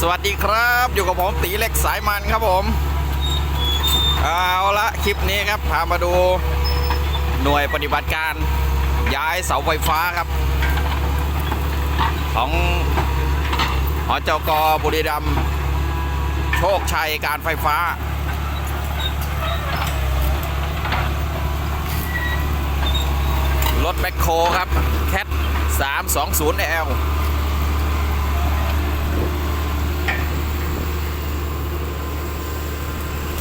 สวัสดีครับ อยู่กับผมตีเล็กสายมันครับผมเอาละคลิปนี้ครับพามาดูหน่วยปฏิบัติการย้ายเสาไฟฟ้าครับ ของหอจกบุรีรัมโชคชัยการไฟฟ้า รถแบ็คโคครับแคท320 L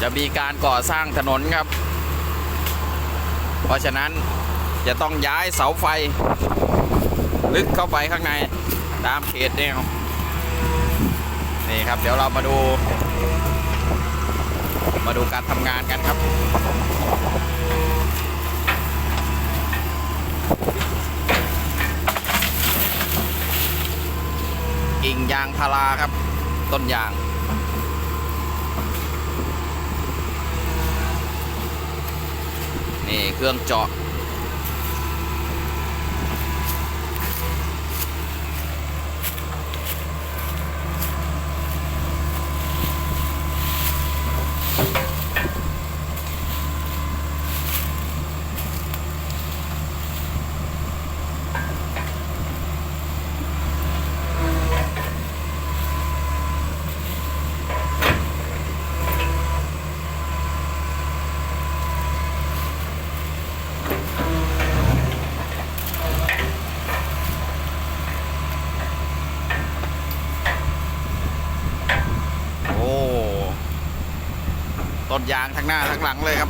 จะมีการก่อสร้างถนนครับ เพราะฉะนั้นจะต้องย้ายเสาไฟ ลึกเข้าไปข้างในตามเขตแนวนี่ครับ เดี๋ยวเรามาดู มาดูการทำงานกันครับกิ่งยางพาราครับ ต้นยาง นี่เครื่องเจาะ โอ้ ต้นยางทั้งหน้าทั้งหลังเลยครับ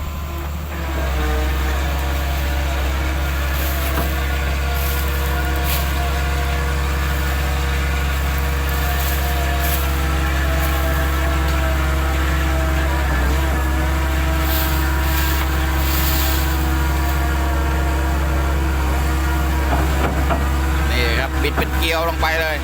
นี่ครับ บิดเป็นเกลียวลงไปเลย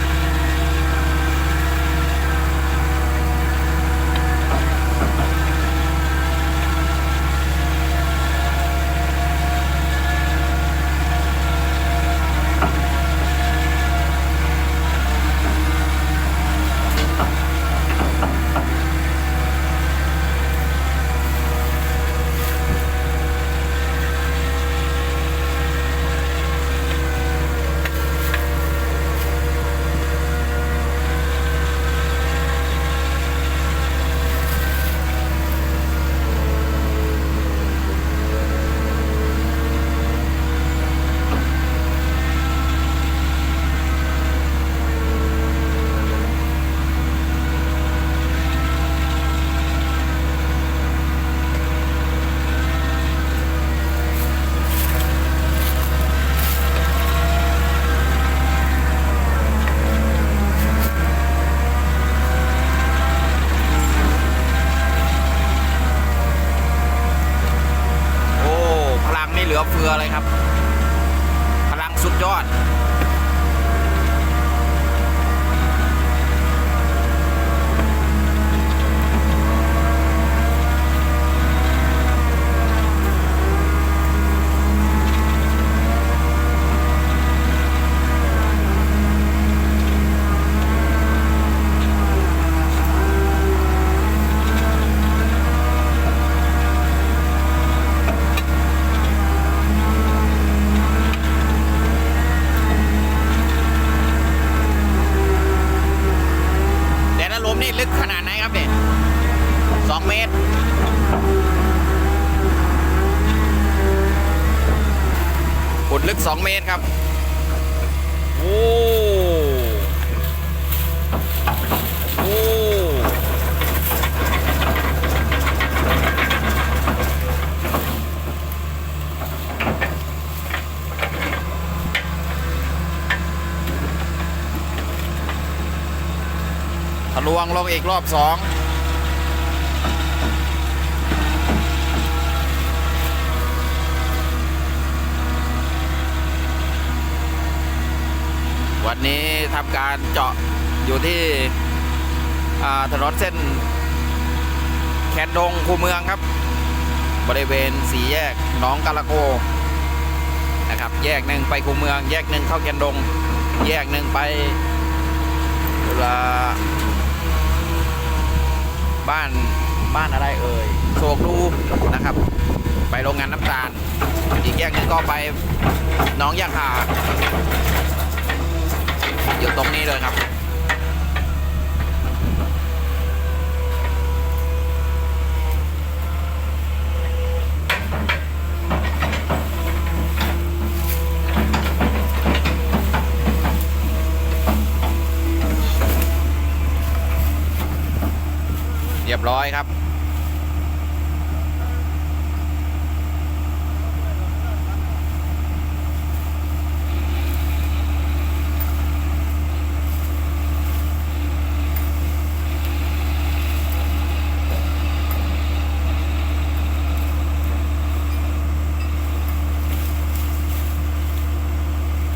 ลึกขนาดไหนครับเนี่ยสองเมตร ขุดลึก 2 เมตรครับ โอ้ โอ้ ทะ ลวงลงอีกรอบสองวันนี้ทำการเจาะอยู่ที่ถนนเส้น แคนดงคูเมืองครับ บริเวณสี่แยกหนองกาลาโกนะครับ แยกหนึ่งไปคูเมือง แยกหนึ่งเข้าแคนดง แยกหนึ่งไปเวลา บ้านบ้านอะไรเอ่ยโศกดูนะครับ ไปโรงงานน้ำตาลอีกแยกหนึงก็ไปน้องยาคาอยู่ตรงนี้เลยครับ บร้อยครับ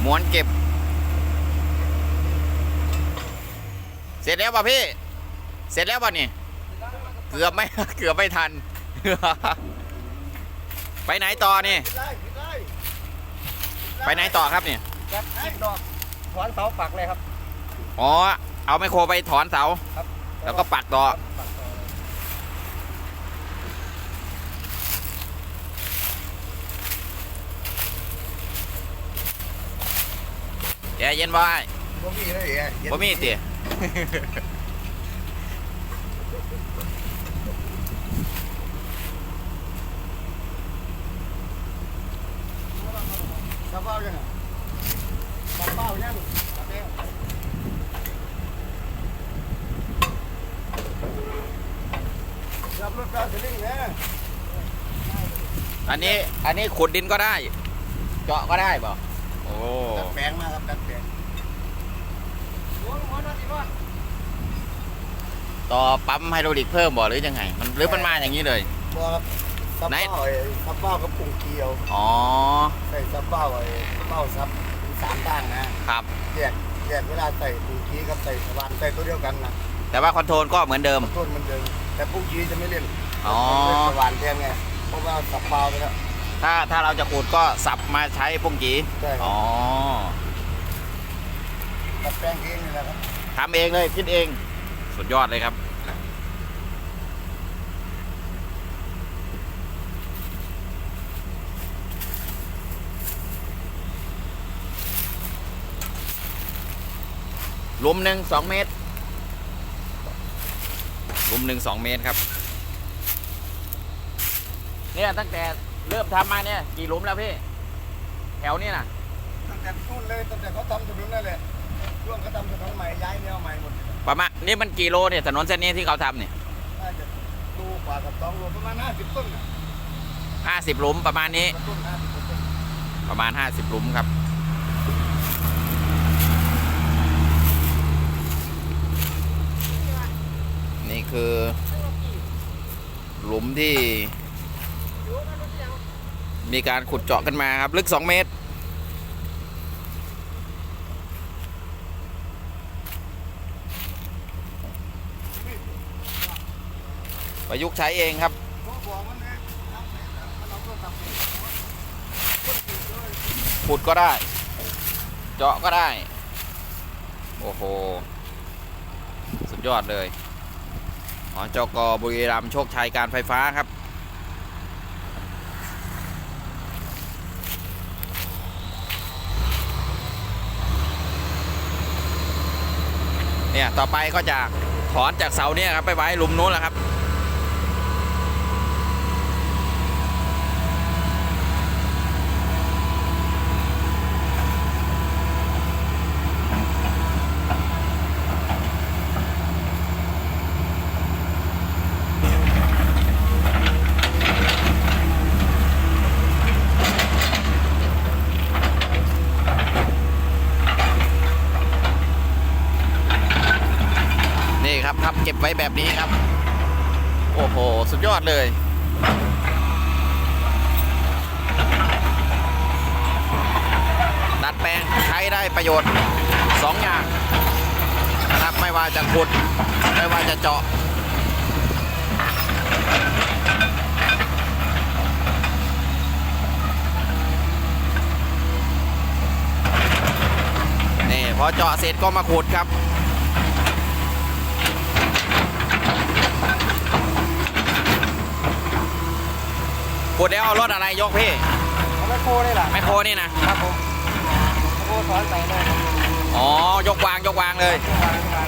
ม้วนเก็บ เสร็จแล้วป่ะพี่ เสร็จแล้วป่ะนี่ กือบไม่ เกือบไม่ทัน ไปไหนต่อนี่ได้ได้ไปไหนต่อครับนี่ครับสิบดอกถอนเสาปักเลยครับ อ๋อ เอาไมโครไปถอนเสา ครับ แล้วก็ปักต่อปักต่อเลยแอร์เย็นบ่ไอ้บ่มีเลยเอ๋บ่มีติ สับเป้ายังไงสับเป้ายังสับแล้วสับรถกระสลิงนะอันนี้อันนี้ขุดดินก็ได้ เจาะก็ได้บ่โอ้ดัดแปลงมาครับดัดแปลงโอ้ยหมอนั่นสิว่าต่อปั๊มไฮดรอลิกเพิ่มบ่หรือยังไงมันหรือมันมาอย่างนี้เลยบ่ครับ สับไหน เป้าไอ้สับเป้ากับปุ่งเกลียว อ๋อใส่สับเป้าไอ้เป้าซับเป็นสามด้านนะครับ แยกแยกเวลาใส่ปุ่งกี้กับใส่สว่านใส่ตัวเดียวกันนะแต่ว่าคอนโทรลก็เหมือนเดิม ต้นมันเดิมแต่ปุ่งกี้จะไม่เล่นอ๋อเป็นสว่านแทนไงเพราะว่าสับเป้าไปแล้วถ้าถ้าเราจะขุดก็สับมาใช้ปุ้งกีใช่ครับอ๋อดัดแปลงเองนี่แหละครับทำเองเลยคิดเอง สุดยอดเลยครับ ห ลุมหนึ่งสองเมตรหลุมหนึ่งสองเมตรครับ เนี่ยตั้งแต่เริ่มทำมาเนี่ยกี่หลุมแล้วพี่ แถวนี้น่ะ ตั้งแต่นู่นเลยตั้งแต่เขาทำถนนนั่นแหละช่วงเขาทำถนนใหม่ย้ายแนวใหม่หมดประมาณนี่มันกี่โลเนี่ยถนนเส้นนี้ที่เขาทำเนี่ยน่าจะดูกว่ากับสองโลประมาณห้าสิบต้นน่ะห้าสิบหลุมประมาณนี้ ต้นห้าสิบต้นประมาณ50หลุมครับ นี่ คือหลุมที่มีการขุดเจาะกันมาครับ ลึก 2 เมตร ประยุกต์ใช้เองครับ ขุดก็ได้ เจาะก็ได้ โอ้โห สุดยอดเลย หอจกบุรีรัมย์โชคชัยการไฟฟ้าครับ เนี่ย ต่อไปก็จะถอนจากเสาเนี่ยครับ ไปไว้หลุมนู้นแหละครับ นี่ครับพับเก็บไว้แบบนี้ครับ โอ้โห สุดยอด เลย ดัดแปลงใช้ได้ประโยชน์สองอย่างนะครับไม่ว่าจะขุด ไม่ว่าจะเจาะนี่พอเจาะเสร็จก็มาขุดครับ พูดแล้วเอารถอะไรยกพี่เอาไม่โคได้หรอไมคโครนี่นะครับผมโคถอนไปเลยอ๋อยกวางยกวางเลยวางวาง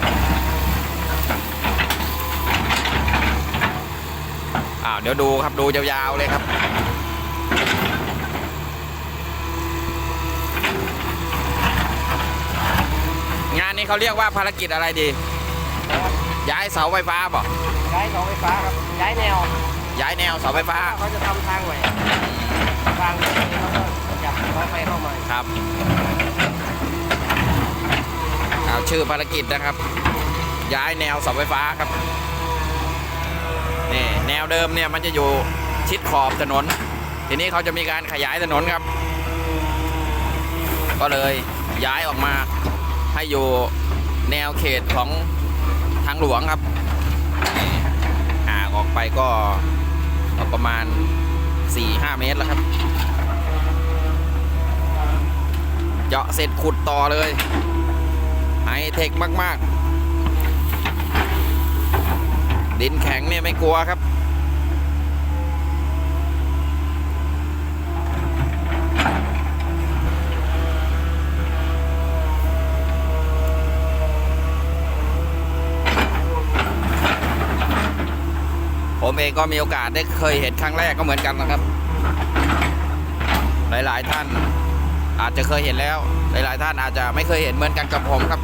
อ้าวเดี๋ยวดูครับดูยาวๆเลยครับงานนี้เขาเรียกว่าภารกิจอะไรดี ย้ายเสาไฟฟ้าบ่ย้ายเสาไฟฟ้าครับ ย้ายแนว ย้ายแนวเสาไฟฟ้า เขาจะทำทางใหม่ทางนี้เขาก็จับเสาไฟเข้ามาครับเอาชื่อภารกิจนะครับ ย้ายแนวเสาไฟฟ้าครับนี่แนวเดิมเนี่ยมันจะอยู่ชิดขอบถนน ทีนี้เขาจะมีการขยายถนนครับ ก็เลยย้ายออกมาให้อยู่แนวเขตของทางหลวงครับนี่ห่างออกไปก็ ประมาณ 4-5 เมตรแล้วครับเจาะเสร็จขุดต่อเลยไฮเทคมาก ๆ ดินแข็งเนี่ยไม่กลัวครับ เองก็มีโอกาสได้เคยเห็นครั้งแรกก็เหมือนกันนะครับ หลายๆท่านอาจจะเคยเห็นแล้ว หลายๆท่านอาจจะไม่เคยเห็นเหมือนกันกับผมครับ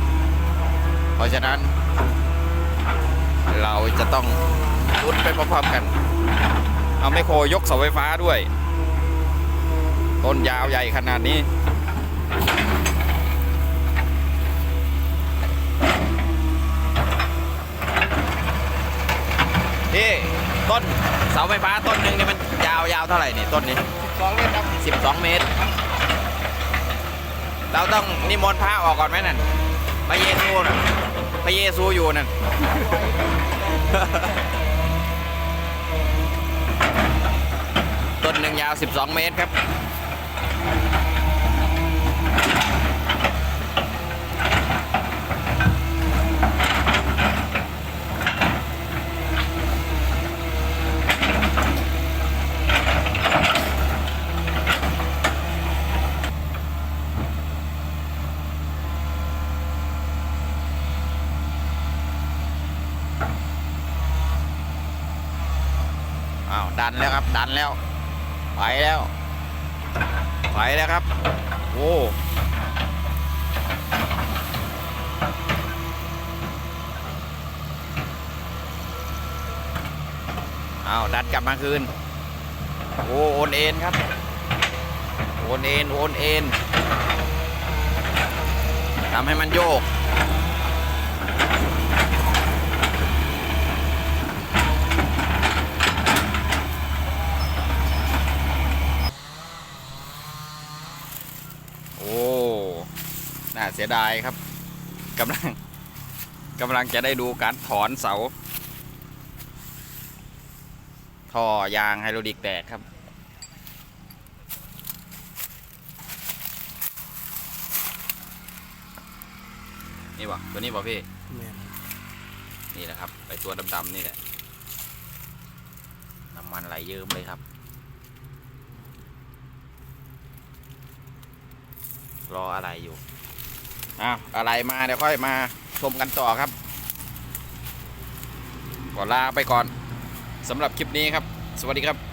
เพราะฉะนั้น เราจะต้องรุดไปพร้อมๆกัน เอาไมโครยกเสาไฟฟ้าด้วย ต้นยาวใหญ่ขนาดนี้พี่ ต้นเสาไฟฟ้าต้นหนึ่งนี่มันยาวยาวเท่าไหร่นี่ต้นนี้สองเมตรครับ12 เมตร เราต้องนิมนต์พระออกก่อนไหมนั่นพระเยซูน่ะพระเยซูอยู่นั่น ต้นหนึ่งยาว 12 เมตรครับ ดันแล้วครับ ดันแล้ว ไปแล้ว ไปแล้วครับ โอ้อ้าวดันกลับมาคืน โอ้โอนเอ็นครับโอนเอ็นโอนเอ็นทำให้มันโยก โอ้ น่า เสียดายครับกำลังกำลังจะได้ดูการถอนเสา ท่อยางไฮโดรลิกแตกครับ นี่บ่ตัวนี้บ่พี่ นี่แหละครับไอตัวดำๆนี่แหละ น้ำมันไหลเยิ้มเลยครับ รออะไรอยู่ อ้าวอะไรมาเดี๋ยวค่อยมาชมกันต่อครับขอลาไปก่อนสำหรับคลิปนี้ครับ สวัสดีครับ